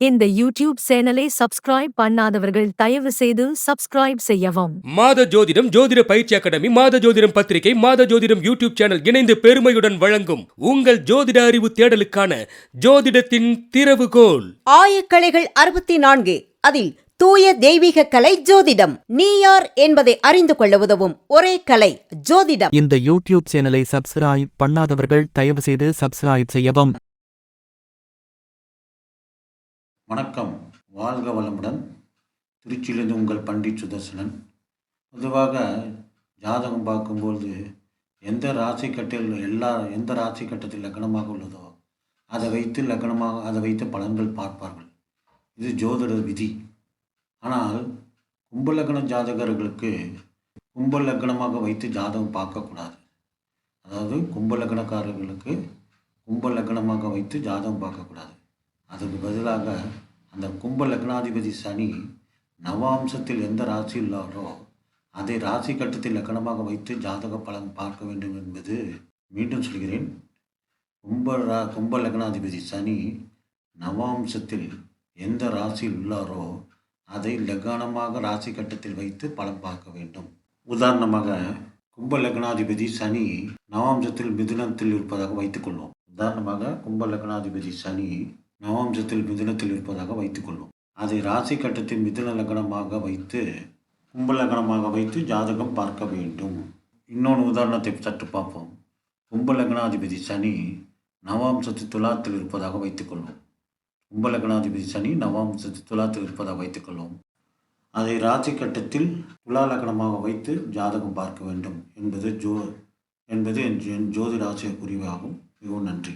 இந்த யூடியூப் சேனலை சப்ஸ்கிரைப் பண்ணாதவர்கள் தயவு செய்து சப்ஸ்கிரைப் செய்யவும். மாத ஜோதிடம் ஜோதிட பயிற்சி அகாடமி மாத ஜோதிடம் பத்திரிகை மாத ஜோதிடம் யூடியூப் சேனல் இணைந்து பெருமையுடன் வழங்கும் உங்கள் ஜோதிட அறிவு தேடலுக்கான ஜோதிடத்தின் திறவுகோல். ஆயக்கலைகள் அறுபத்தி நான்கு அதில் தூய தெய்வீக கலை ஜோதிடம். நீ யார் என்பதை அறிந்து கொள்ள உதவும் ஒரே கலை ஜோதிடம். இந்த யூடியூப் சேனலை சப்ஸ்கிரைப் பண்ணாதவர்கள் தயவு செய்து சப்ஸ்கிரைப் செய்யவும். வணக்கம். வாழ்க வளமுடன். திருச்சியிலிருந்து உங்கள் பண்டிட் சுதர்சனன். பொதுவாக ஜாதகம் பார்க்கும்போது எந்த ராசி கட்டில் எல்லா எந்த ராசி கட்டத்தில் லக்னமாக உள்ளதோ அதை வைத்து லக்னமாக அதை வைத்து பலன்கள் பார்ப்பார்கள். இது ஜோதிட விதி. ஆனால் கும்ப லக்ன ஜாதகர்களுக்கு கும்ப லக்னமாக வைத்து ஜாதகம் பார்க்கக்கூடாது. அதாவது கும்ப லக்னக்காரர்களுக்கு கும்ப லக்னமாக வைத்து ஜாதகம் பார்க்கக்கூடாது. அதுக்கு பதிலாக அந்த கும்ப லக்னாதிபதி சனி நவாம்சத்தில் எந்த ராசி உள்ளாரோ அதை ராசி கட்டத்தில் லக்னமாக வைத்து ஜாதக பலன் பார்க்க வேண்டும் என்பது மீண்டும் சொல்கிறேன். கும்ப ரா கும்ப லக்னாதிபதி சனி நவாம்சத்தில் எந்த ராசியில் உள்ளாரோ அதை லக்னமாக ராசி கட்டத்தில் வைத்து பலன் பார்க்க வேண்டும். உதாரணமாக கும்ப லக்னாதிபதி சனி நவாம்சத்தில் மிதுனத்தில் இருப்பதாக வைத்துக்கொள்வோம். உதாரணமாக கும்ப லக்னாதிபதி சனி நவாம்சத்தில் மிதுனத்தில் இருப்பதாக வைத்துக்கொள்வோம். அதை ராசி கட்டத்தில் மிதுன லக்னமாக வைத்து கும்ப லக்னமாக வைத்து ஜாதகம் பார்க்க வேண்டும். இன்னொன்று உதாரணத்தை சற்று பார்ப்போம். கும்ப லக்னாதிபதி சனி நவாம்சத்து துலாத்தில் இருப்பதாக வைத்துக்கொள்வோம். கும்ப லக்னாதிபதி சனி நவாம்சத்து துலாத்தில் இருப்பதாக வைத்துக்கொள்வோம். அதை ராசி கட்டத்தில் துலா லக்னமாக வைத்து ஜாதகம் பார்க்க வேண்டும் என்பது ஜோ என்பது என் ஜோ- என் ஜோதிட ஆசிரியர் குறிவாகும் மிகவும் நன்றி.